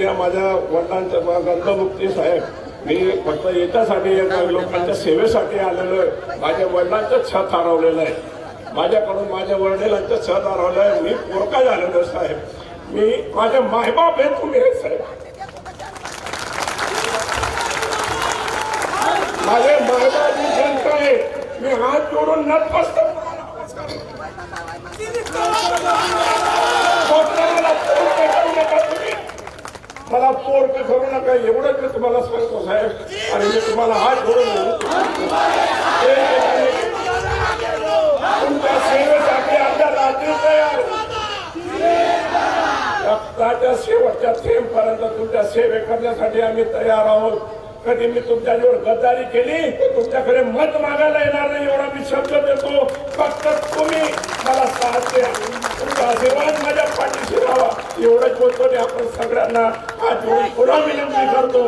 उद्या माझ्या वडिलांच्या गंधमुक्ती साहेब. मी फक्त याच्यासाठी लोकांच्या सेवेसाठी आलेलो आहे. माझ्या वडिलांचं छत हरवलेलं आहे. माझ्याकडून माझ्या वडिलांचं छत हरवलं आहे. मी पोरका झालेलो साहेब. मी माझ्या मायबाप आहे तुम्ही साहेब. माझे मायबाप ही जनता आहे मी हात जोडून नतमस्तक मला पोरकं करू नका तुम्ही. मला पोरक करू नका एवढंच मी तुम्हाला सांगतो साहेब. आणि मी तुम्हाला हात जोडून तुमच्या सेवेसाठी आमच्या रात्री तयार. रक्ताच्या शेवटच्या थेंबपर्यंत तुमच्या सेवे करण्यासाठी आम्ही तयार आहोत. कधी मी तुमच्याजवळ गद्दारी केली तर तुमच्याकडे मत मागायला येणार नाही एवढा मी शब्द देतो. फक्त तुम्ही मला साथ द्या. तुमचा आशीर्वाद. माझ्या आपण सगळ्यांना हात पुन्हा विनंती करतो.